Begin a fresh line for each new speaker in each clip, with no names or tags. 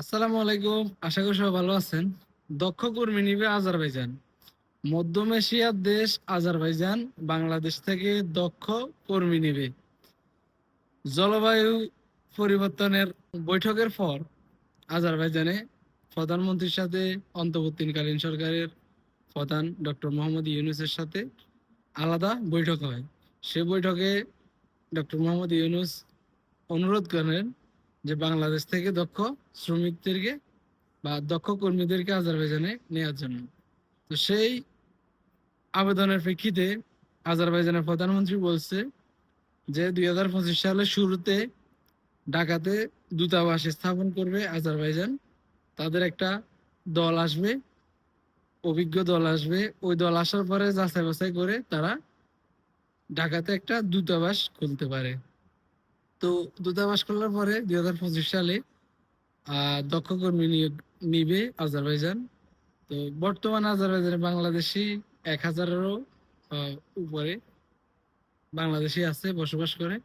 আসসালামু আলাইকুম। আশা করি সবাই ভালো আছেন। দক্ষ কর্মী নিবে আজারবাইজান। মধ্যম এশিয়ার দেশ আজারবাইজান, বাংলাদেশ থেকে দক্ষ কর্মী নিবে। জলবায়ু পরিবর্তনের বৈঠকের পর আজারবাইজানে প্রধানমন্ত্রীর সাথে অন্তর্বর্তীকালীন সরকারের প্রধান ডক্টর মোহাম্মদ ইউনুসের সাথে আলাদা বৈঠক হয়। সে বৈঠকে ডক্টর মোহাম্মদ ইউনুস অনুরোধ করেন যে বাংলাদেশ থেকে দক্ষ শ্রমিকদেরকে বা দক্ষ কর্মীদেরকে আজারবাইজানে নেওয়ার জন্য। তো সেই আবেদনের প্রেক্ষিতে আজারবাইজানের প্রধানমন্ত্রী বলছে যে দুই হাজার পঁচিশ সালের শুরুতে ঢাকাতে দূতাবাস স্থাপন করবে আজারবাইজান। তাদের একটা দল আসবে, অভিজ্ঞ দল আসবে। ওই দল আসার পরে যাচাই বাছাই করে তারা ঢাকাতে একটা দূতাবাস খুলতে পারে। তো দূতাবাস খোলার পরে দুই হাজার পঁচিশ সালে দক্ষ কর্মী নিয়োগ নিবে আজারবাইজান। তো বর্তমান আজারবাইজানে বাংলাদেশি এক হাজারেরও উপরে বাংলাদেশি আছে, বসবাস করে।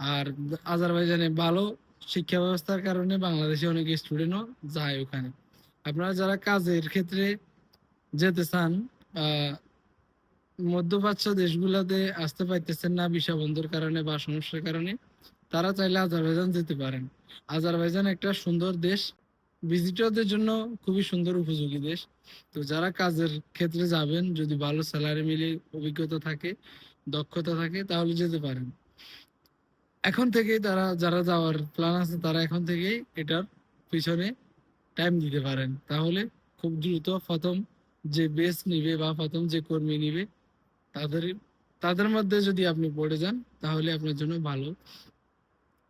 আর আজারবাইজানে ভালো শিক্ষা ব্যবস্থার কারণে বাংলাদেশি অনেক স্টুডেন্টও যায় ওখানে। আপনারা যারা কাজের ক্ষেত্রে যেতে চান মধ্যপ্রাচ্য দেশগুলোতে আসতে পারতেছেন না ভিসা বন্ধর কারণে বা সমস্যার কারণে তারা চাইলে আজারবাইজান যেতে পারেন। আজারবাইজান একটা সুন্দর দেশ। ভিজিটরদের জন্য খুবই সুন্দর উপযোগী দেশ। তো যারা কাজের ক্ষেত্রে যাবেন, যদি ভালো স্যালারি মিলে, অভিজ্ঞতা থাকে, দক্ষতা থাকে, তাহলে যেতে পারেন। এখন থেকেই তারা, যারা যাওয়ার প্ল্যান আছে, তারা এখন থেকেই এটার পিছনে টাইম দিতে পারেন। তাহলে খুব দ্রুত প্রথম যে বেস নিবে বা প্রথম যে কর্মী নিবে, তাদের তাদের মধ্যে যদি আপনি পড়ে যান, তাহলে আপনার জন্য ভালো।